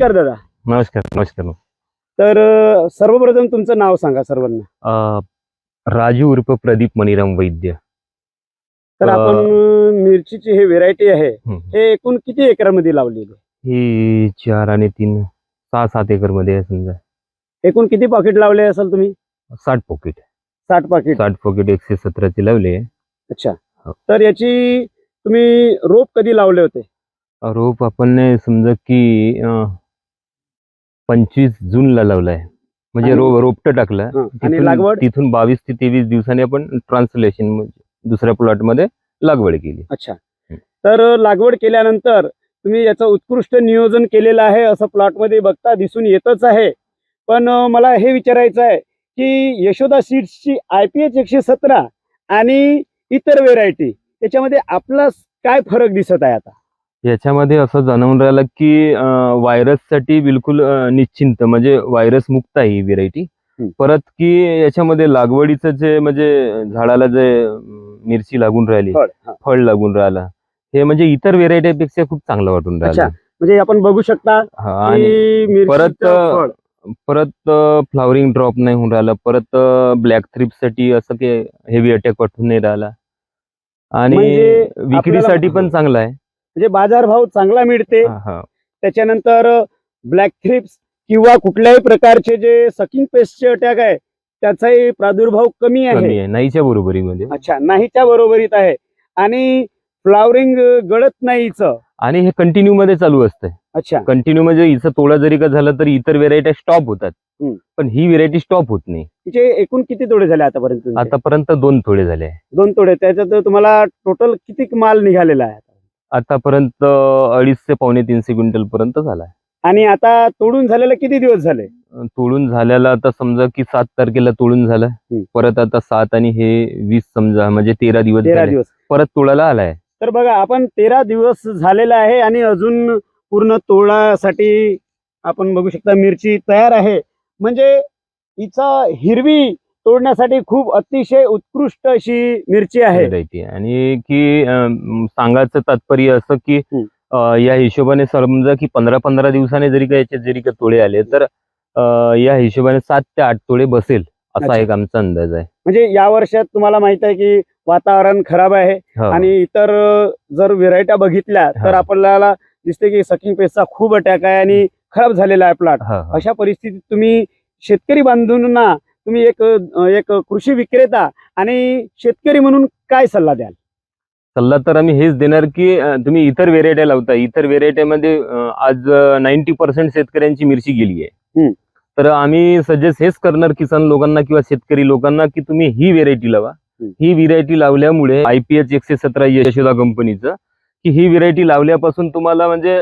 नमस्कार दादा. नमस्कार नमस्कार. तर अ, सर्वप्रथम तुमचं नाव सांगा सर्वांना. अं, राजू उर्फ प्रदीप मणिराम वैद्य. तर अ, आपण अ, मिरचीची हे व्हेरायटी आहे. हम्म. हे एकूण किती एकरामध्ये लावलेली आहे? ही चार आणि तीन सहा सात एकरमध्ये आहे समजा. एकूण किती पॉकेट लावले असाल तुम्ही? साठ पॉकेट साठ पॉकेट साठ पॉकेट एकशे सतराचे लावले. अच्छा. हो. तर याची तुम्ही रोप कधी लावले होते? रोप आपण समजा की अं, पंचवीस जूनला लावलाय. म्हणजे आणि- रो रोपट टाकलं. हं. आणि तिथून लागवड? तिथून बावीस ते तेवीस दिवसांनी आपण ट्रान्सलेशन दुसऱ्या प्लॉटमध्ये लागवड केली. अच्छा. तर लागवड केल्यानंतर तुम्ही याचं उत्कृष्ट नियोजन केलेलं आहे असं प्लॉटमध्ये बघता दिसून येतच आहे. पण अ, मला हे विचारायचं आहे की यशोदा सीड्सची आय पी एच एकशे सतरा आणि इतर व्हेरायटी याच्यामध्ये आपला काय फरक दिसत आहे आता? याच्यामध्ये असं जाणवून राहिलं की व्हायरससाठी बिलकुल निश्चिंत म्हणजे व्हायरस मुक्त आहे ही व्हेरायटी. परत की याच्यामध्ये लागवडीचं जे म्हणजे झाडाला जे मिरची लागून राहिली फळ हा. लागून राहिला हे म्हणजे इतर व्हेरायटीपेक्षा खूप चांगलं वाटून. राहिलं म्हणजे आपण बघू शकता हा, आणि परत, परत फ्लावरिंग ड्रॉप नाही होऊन राहिला परत ब्लॅक थ्रिपसाठी असं की हेवी अटॅक वाटून नाही राहिला आणि म्हणजे विक्रीसाठी पण चांगला आहे म्हणजे बाजारभाव चांगला मिळते. त्याच्यानंतर ब्लॅक थ्रिप्स किंवा कुठल्याही प्रकारचे जे सकिंग पेस्टचे अटॅक आहे त्याचाही प्रादुर्भाव कमी आहे. नाहीच्या बरोबरीमध्ये अच्छा नाहीच्या बरोबरीत आहे. आणि फ्लावरिंग गळत नाहीच. आणि हे कंटिन्यू मध्ये चालू असतंय. अच्छा. कंटिन्यू म्हणजे हिचं तोडा जरी का झालं तरी इतर व्हेरायटी स्टॉप होतात. पण ही व्हेरायटी स्टॉप होत नाही. तिचे एकूण किती तोडे झाले आतापर्यंत? आतापर्यंत दोन तोडे झाले. दोन तोडे. त्याच्यात तुम्हाला टोटल किती माल निघालेला आहे? आतापर्यंत अडीच ते पावणे तीनशे क्विंटल पर्यंत झालाय. आणि आता तोडून झालेला किती दिवस झाले? तोडून झाल्याला आता समजा की सात तारखेला तोडून झालं. परत आता सात आणि हे वीस समजा म्हणजे तेरा दिवस तेरा झाले. दिवस. परत तोडायला आलाय. तर बघा आपण तेरा दिवस झालेला आहे आणि अजून पूर्ण तोडासाठी आपण बघू शकता मिरची तयार आहे. म्हणजे हिचा हिरवी तोडण्यासाठी खूप अतिशय उत्कृष्ट अशी मिरची आहे आणि की सांगायचं तात्पर्य असं की या हिशोबाने समजा की पंधरा पंधरा दिवसाने जरी का जरी का तोडे आले तर या हिशोबाने सात ते आठ तोडे बसेल असा. एक आमचा अंदाज आहे म्हणजे या वर्षात तुम्हाला माहीत आहे की वातावरण खराब आहे हो. आणि इतर जर व्हेरायट्या बघितल्या तर हा. आपल्याला दिसते की सकिंग पेस्टचा खूप अटॅक आहे आणि खराब झालेला आहे प्लॉट हो. अशा परिस्थितीत तुम्ही शेतकरी बांधवांना तुम्ही एक एक कृषी विक्रेता आणि शेतकरी म्हणून काय सल्ला द्याल सल्ला तर आम्ही हेच देणार की तुम्ही इतर व्हेरायट्या लावता इतर व्हेरायट्यामध्ये आज नाईन्टी पर्सेंट शेतकऱ्यांची मिरची गेली आहे. तर आम्ही सजेस्ट हेच करणार किसान लोकांना किंवा शेतकरी लोकांना की तुम्ही ही व्हेरायटी लावा. ही व्हेरायटी लावल्यामुळे आयपीएच एकशे सतरा यशोदा कंपनीचं की ही व्हेरायटी लावल्यापासून तुम्हाला म्हणजे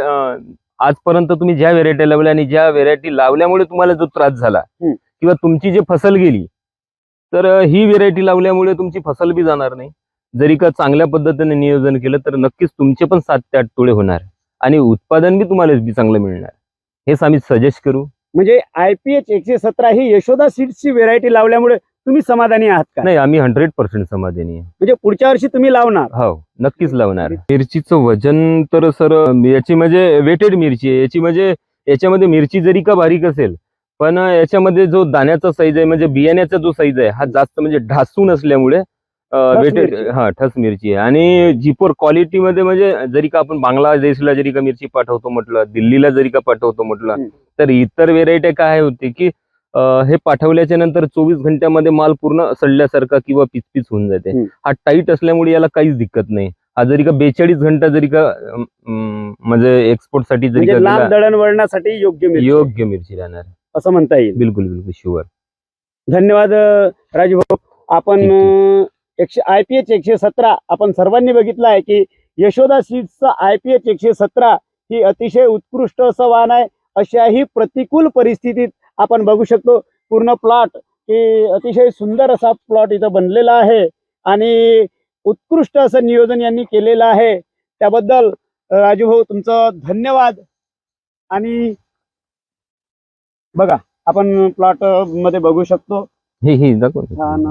आजपर्यंत तुम्ही ज्या व्हेरायटी लावल्या आणि ज्या व्हेरायटी लावल्यामुळे तुम्हाला जो त्रास झाला. किंवा तुमची जी फसल गेली तर ही व्हेरायटी लावल्यामुळे तुमची फसल बी जाणार नाही. जरी का चांगल्या पद्धतीने नियोजन केलं तर नक्कीच तुमचे पण सात ते आठ तोडे होणार आणि उत्पादन बी तुम्हाला बी चांगलं मिळणार. हेच आम्ही सजेस्ट करू. म्हणजे आयपीएच एकशे सतरा ही यशोदा सीड्सची व्हेरायटी लावल्यामुळे तुम्ही समाधानी आहात का? नाही आम्ही हंड्रेड पर्सेंट समाधानी आहे. म्हणजे पुढच्या वर्षी तुम्ही लावणार? हो नक्कीच लावणार. मिरचीचं वजन तर सर याची म्हणजे वेटेड मिरची आहे. याची म्हणजे याच्यामध्ये मिरची जरी का बारीक असेल पण याच्यामध्ये जो दाण्याचा साईज आहे म्हणजे बियाण्याचा जो साईज आहे हा जास्त म्हणजे ढासून असल्यामुळे वेटेड. हा ठस मिरची आहे आणि जीपोर क्वालिटीमध्ये म्हणजे जरी का आपण बांगलादेशला जरी का मिरची पाठवतो म्हटलं दिल्लीला जरी का पाठवतो म्हटलं. तर इतर व्हेरायटी काय होते की हे पाठवल्याच्या नंतर चोवीस घंट्यामध्ये माल पूर्ण सडल्यासारखा किंवा पिचपिच होऊन जाते. हा टाईट असल्यामुळे याला काहीच दिक्कत नाही हा जरी का बेचाळीस घंटा जरी का म्हणजे एक्सपोर्टसाठी जरी म्हणजे का दळणवळणासाठी योग्य योग्य मिरची राहणार असं म्हणता येईल. बिलकुल बिलकुल शुअर धन्यवाद अ, राजू भाऊ आपण एकशे आय पी एच एकशे सतरा आपण सर्वांनी बघितलं आहे की यशोदा सीड्सचा आय पी एच एकशे सतरा ही अतिशय उत्कृष्ट असं वाहन आहे. अशाही प्रतिकूल परिस्थितीत आपण बघू शकतो. पूर्ण प्लॉट की अतिशय सुंदर असा प्लॉट इथं बनलेला आहे. आणि उत्कृष्ट असं नियोजन यांनी केलेलं आहे. त्याबद्दल अ, राजू भाऊ तुमचं धन्यवाद. आणि बघा आपण प्लॉटमध्ये बघू शकतो हे हे दाखव. छान.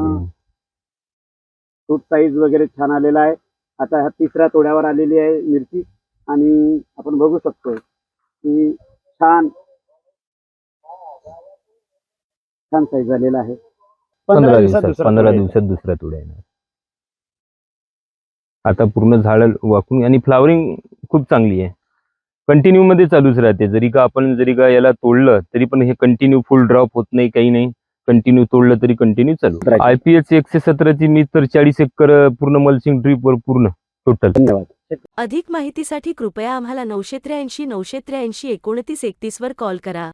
फ्रूट साईज वगैरे छान आलेला आहे आता ह्या तिसऱ्या तोड्यावर आलेली आहे मिरची आणि आपण बघू शकतो की छान छान साईज झालेला आहे पंधरा दिवसात पंधरा. दिवसात दुसरा तुडा येणार आता पूर्ण झाड वाकून आणि फ्लावरिंग खूप चांगली आहे कंटिन्यू मध्ये चालूच राहते. जरी का आपण जरी का याला तोडलं तरी पण हे कंटिन्यू फुल ड्रॉप होत नाही काही नाही. कंटिन्यू तोडलं तरी कंटिन्यू चालू. आयपीएच एकशे सतराची मी तर चाळीस एकर पूर्ण मल्चिंग ड्रीप वर पूर्ण टोटल धन्यवाद. अधिक माहितीसाठी कृपया आम्हाला नऊशे त्र्याऐंशी नऊशे त्र्याऐंशी एकोणतीस एकतीस वर कॉल करा.